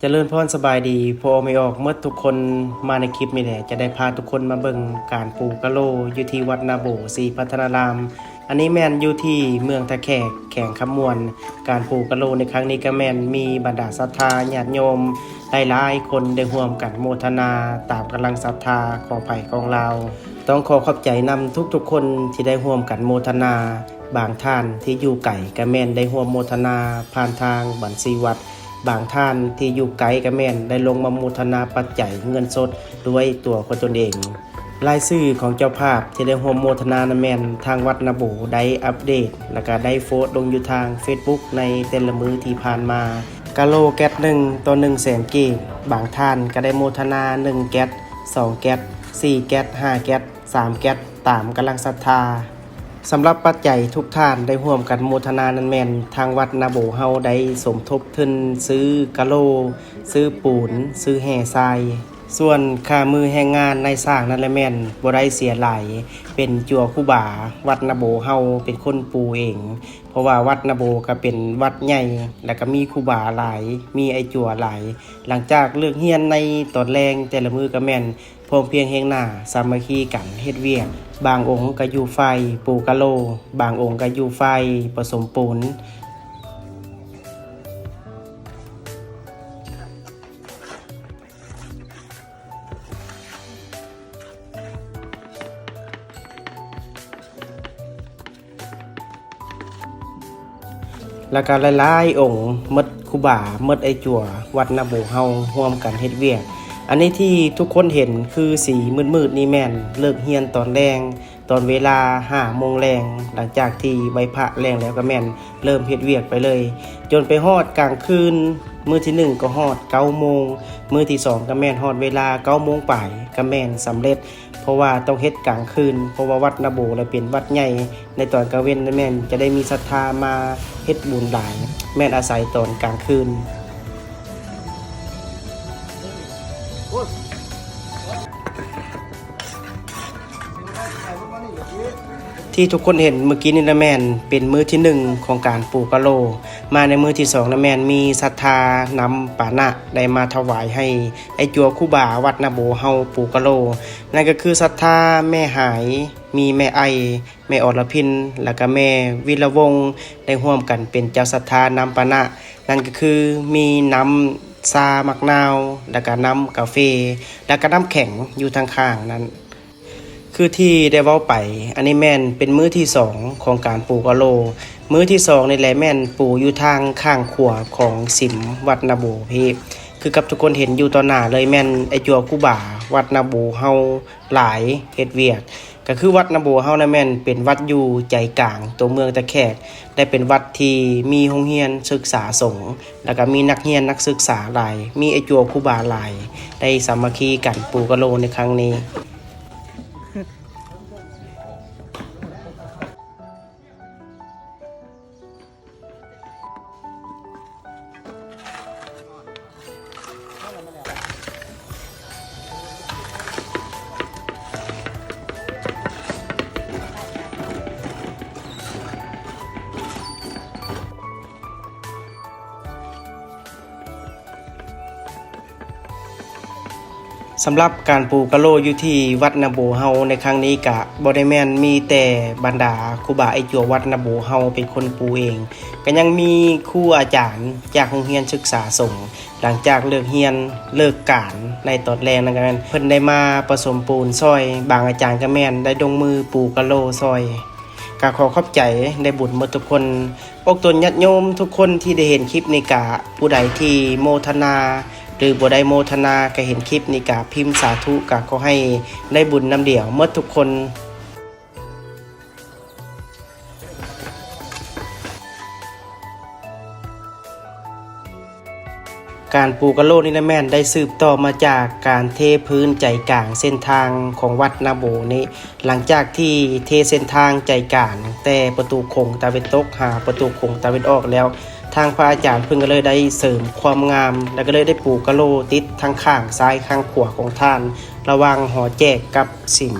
เจริญพรสบายดีพอไม่ออกเมื่อทุกคนมาในคลิปนี้แหละ จะได้พาทุกคนมาเบิ่งการปลูกกะโลอยู่ที่วัดนาโบศรีพัฒนาราม อันนี้แม่นอยู่ที่เมืองตะแขกแข่งคำมวน การปลูกกะโลในครั้งนี้ก็แมนมีบรรดาศรัทธาญาติโยมหลายๆคนได้ร่วมกันโมทนาตามกำลังศรัทธาของไผ่ของเรา ต้องขอขอบใจนำทุกๆคนที่ได้ร่วมกันโมทนา บางท่านที่อยู่ไก่ก็แมนได้ร่วมโมทนาผ่านทางบัญชีวัด บางท่านที่อยู่ไกลก็แม่นได้ลงมาโมทนาปัจจัยเงินสดด้วยตัวคนตนเองรายชื่อของเจ้าภาพที่ได้ร่วมโมทนานะแมนทางวัดนาโบได้อัปเดต แล้วก็ได้โฟสต์ลงอยู่ทาง Facebook ในแต่ละมือที่ผ่านมากะโลแก๊สหนึ่งต่อหนึ่งแสนกีบบางท่านก็ได้โมทนา 1 แก๊ส2 แก๊ส4 แก๊ส5 แก๊ส3 แก๊สตามกำลังศรัทธา สำหรับปัจจัยทุกท่านได้ร่วมกันโมทนานันแมนทางวัดนาโบเฮาได้สมทบทุนซื้อกะโล ซื้อปูน ซื้อแห่ทราย ส่วนค่ามือแห่งงานในสร้างนั่นแหละแม่นบ่ได้เสียหลายเป็นจัวคู่บา วัดนโบเฮาเป็นคนปูเอง เพราะว่าวัดนโบก็เป็นวัดใหญ่ แล้วก็มีครูบาหลาย มีไอจัวหลาย หลังจากเลิกเฮียนในตอนแรงแต่ละมือก็แม่นพร้อมเพียงเฮงหน้าสามัคคีกันเฮ็ดเวียกบางองค์ก็อยู่ไฟ ปูกะโล บางองค์ก็อยู่ไฟผสมปูน แล้วก็หลายๆองค์มดคุบามดไอจั่ววัดนาโบเฮาร่วมกันเฮ็ดเวียก อันนี้ที่ทุกคนเห็นคือสีมืดๆนี่แม่นเลิกเฮียนตอนแรงตอนเวลาห้าโมงแรงหลังจากที่ใบพระแรงแล้วก็แม่นเริ่มเฮ็ดเวียกไปเลย จนไปฮอดกลางคืนมือที่หนึ่งก็ฮอดเก้าโมงมือที่สองก็แม่นฮอดเวลาเก้าโมงป่ายก็แม่นสำเร็จ เพราะว่าต้องเฮ็ดกลางคืน เพราะว่าวัดนาโบและเป็นวัดใหญ่ในตอนกลางเว้นนั่นแม่นจะได้มีศรัทธามาเฮ็ดบุญหลาย แม่นอาศัยตอนกลางคืน ที่ทุกคนเห็นเมื่อกี้นี่นะแมนเป็นมือที่หนึ่งของการปลูกกะโล มาในมือที่สองนะแมนมีศรัทธานำปานะได้มาถวายให้ไอจัวคู่บาวัดนาโบเฮาปลูกกะโล นั่นก็คือศรัทธาแม่หายมีแม่ไอ แม่อรพิน แล้วก็แม่วิรวงศ์ได้ร่วมกันเป็นเจ้าศรัทธานำปานะ นั่นก็คือมีน้ำซามักนาว แล้วก็น้ำกาแฟแล้วก็น้ำแข็งอยู่ทางข้างนั้น คือที่ได้เว้าไป อันนี้แม่นเป็นมื้อที่สองของการปลูกอโล มื้อที่สองในแหละแม่นปลูกอยู่ทางข้างขวาของสิมวัดนาโบพี่คือกับทุกคนเห็นอยู่ตอนหน้าเลยแม่นไอจัวกูบ่าวัดนาโบเฮาหลายเฮ็ดเวียก ก็คือวัดนาโบเฮานะแม่นเป็นวัดอยู่ใจกลางตัวเมืองตะแคกได้เป็นวัดที่มีโรงเรียนศึกษาสงฆ์แล้วก็มีนักเรียนนักศึกษาหลาย มีไอจัวคูบาหลาย ได้สามัคคีกันปลูกกะโลในครั้งนี้ สำหรับการปลูกกะโลอยู่ที่วัดนาโบเฮาในครั้งนี้กะบอดแมนมีแต่บรรดาครูบาไอจัววัดนาโบเฮาเป็นคนปลูกเอง ก็ยังมีครูอาจารย์จากโรงเรียนศึกษาส่ง หลังจากเลิกเรียนเลิกการในตอนแรกนั้นเพิ่นได้มาผสมปูนซอย บางอาจารย์ก็แม่นได้ดงมือปลูกกะโลซอยก็ขอขอบใจได้บุญหมดทุกคนอกตนญาติโยมทุกคนที่ได้เห็นคลิปในกะผู้ใดที่โมทนา หรือบ่ได้โมทนาก็เห็นคลิปนี่กะพิมพ์สาธุกะขอให้ได้บุญน้ำเดี่ยวเมื่อทุกคน การปูกกะโลนี่นะแม่นได้สืบต่อมาจากการเทพื้นใจกลางเส้นทางของวัดนาโบนี้ หลังจากที่เทเส้นทางใจกลางแต่ประตูคงตะเวนตกหาประตูคงตะเวนออกแล้ว ทางพระอาจารย์เพิ่งก็เลยได้เสริมความงาม แล้วก็เลยได้ปูกกะโลติดทั้งข้างซ้ายข้างขวาของท่าน ระว่างหอแจกกับสิม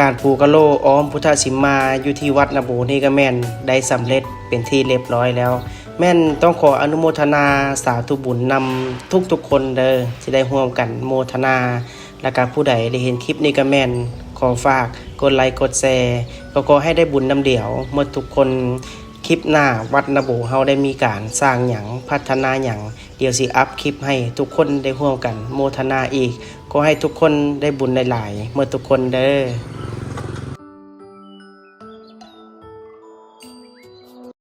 การปูกะโลอ้อมพุทธสิมมาอยู่ที่วัดนาโบนี่ก็แม่นได้สำเร็จเป็นที่เรียบร้อยแล้ว แม่นต้องขออนุโมทนาสาธุบุญนำทุกๆคนเด้อที่ได้ร่วมกันโมทนา และการผู้ใดได้เห็นคลิปนี้ก็แม่น ขอฝากกดไลค์กดแชร์ก็ขอให้ได้บุญนำเดี่ยวเมื่อทุกคนคลิปหน้าวัดนาโบเฮาได้มีการสร้างหยังพัฒนาหยังเดี๋ยวสิอัพคลิปให้ทุกคนได้ร่วมกันโมทนาอีกก็ให้ทุกคนได้บุญหลายๆเมื่อทุกคนเด้อ